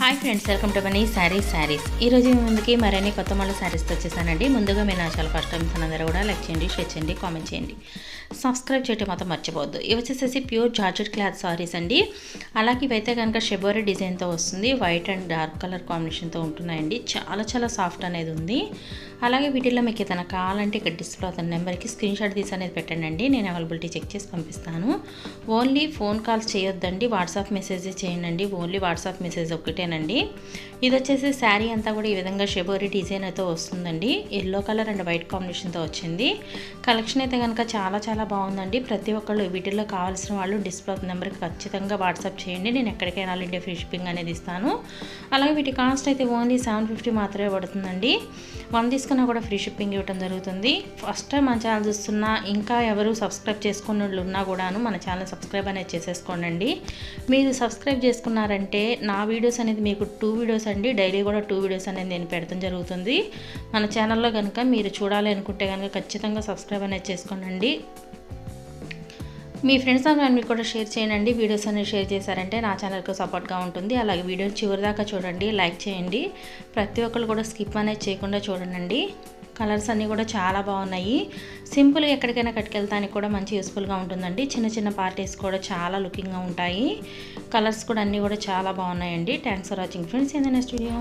Hi friends welcome to money sarees sarees ఈరోజు మీ ముందుకి మరిన్ని కొత్త మళ్ళీ శారీస్తో వచ్చేసానండి. ముందుగా మీ నాశాలు ఫస్ట్ టైం అందరూ కూడా లైక్ చేయండి షేర్ చేయండి కామెంట్ చేయండి. సబ్స్క్రైబ్ చేయటం మాత్రం మర్చిపోవద్దు. ఇవి వచ్చేసేసి ప్యూర్ జార్జెట్ క్లాత్ సారీస్ అండి. అలాగే ఇవైతే కనుక షెబోరీ డిజైన్తో వస్తుంది. వైట్ అండ్ డార్క్ కలర్ కాంబినేషన్తో ఉంటున్నాయండి. చాలా చాలా సాఫ్ట్ అనేది ఉంది. అలాగే వీటిల్లో మీకు ఏదైనా కావాలంటే ఇక్కడ డిస్ప్లే అవుతున్న నెంబర్కి స్క్రీన్ షాట్ తీసి అనేది పెట్టండి నేను అవైలబిలిటీ చెక్ చేసి పంపిస్తాను. ఓన్లీ ఫోన్ కాల్స్ చేయొద్దండి. వాట్సాప్ మెసేజ్ చేయండి ఓన్లీ వాట్సాప్ మెసేజ్ ఒకటేనండి. ఇది వచ్చేసి శారీ అంతా కూడా ఈ విధంగా షెబోరీ డిజైన్ అయితే వస్తుందండి. ఎల్లో కలర్ అండ్ వైట్ కాంబినేషన్తో వచ్చింది. కలెక్షన్ అయితే కనుక చాలా చాలా బాగుందండి. ప్రతి ఒక్కళ్ళు వీటిల్లో కావాల్సిన వాళ్ళు డిస్ప్లే నెంబర్కి ఖచ్చితంగా వాట్సాప్ చేయండి. నేను ఎక్కడికైనా ఇండియా ఫ్రీ షిప్పింగ్ అనేది ఇస్తాను. అలాగే వీటి కాస్ట్ అయితే ఓన్లీ సెవెన్ ఫిఫ్టీ మాత్రమే పడుతుందండి. వన్ తీసుకున్నా కూడా ఫ్రీ షిప్పింగ్ ఇవ్వడం జరుగుతుంది. ఫస్ట్ టైం మన ఛానల్ చూస్తున్నా ఇంకా ఎవరు సబ్స్క్రైబ్ చేసుకున్న వాళ్ళు ఉన్నా కూడాను మన ఛానల్ సబ్స్క్రైబ్ అనేది చేసేసుకోండి మీరు సబ్స్క్రైబ్ చేసుకున్నారంటే నా వీడియోస్ అనేది మీకు టూ వీడియోస్ అండి. డైలీ కూడా టూ వీడియోస్ అనేది నేను పెడతాం జరుగుతుంది. మన ఛానల్లో కనుక మీరు చూడాలి అనుకుంటే కనుక ఖచ్చితంగా సబ్స్క్రైబ్ అనేది చేసుకోనండి. మీ ఫ్రెండ్స్ అండ్ ఫ్యామిలీ కూడా షేర్ చేయండి. వీడియోస్ అనేవి షేర్ చేశారంటే నా ఛానల్కి సపోర్ట్గా ఉంటుంది. అలాగే వీడియో చివరి దాకా చూడండి. లైక్ చేయండి. ప్రతి ఒక్కరు కూడా స్కిప్ అనేది చేయకుండా చూడండి. కలర్స్ అన్నీ కూడా చాలా బాగున్నాయి. సింపుల్గా ఎక్కడికైనా కట్టుకెళ్తానికి కూడా మంచి యూస్ఫుల్గా ఉంటుందండి. చిన్న చిన్న పార్టీస్ కూడా చాలా లుకింగ్గా ఉంటాయి. కలర్స్ కూడా అన్నీ కూడా చాలా బాగున్నాయండి. Thanks for watching friends. ఏంటనే స్టూడియో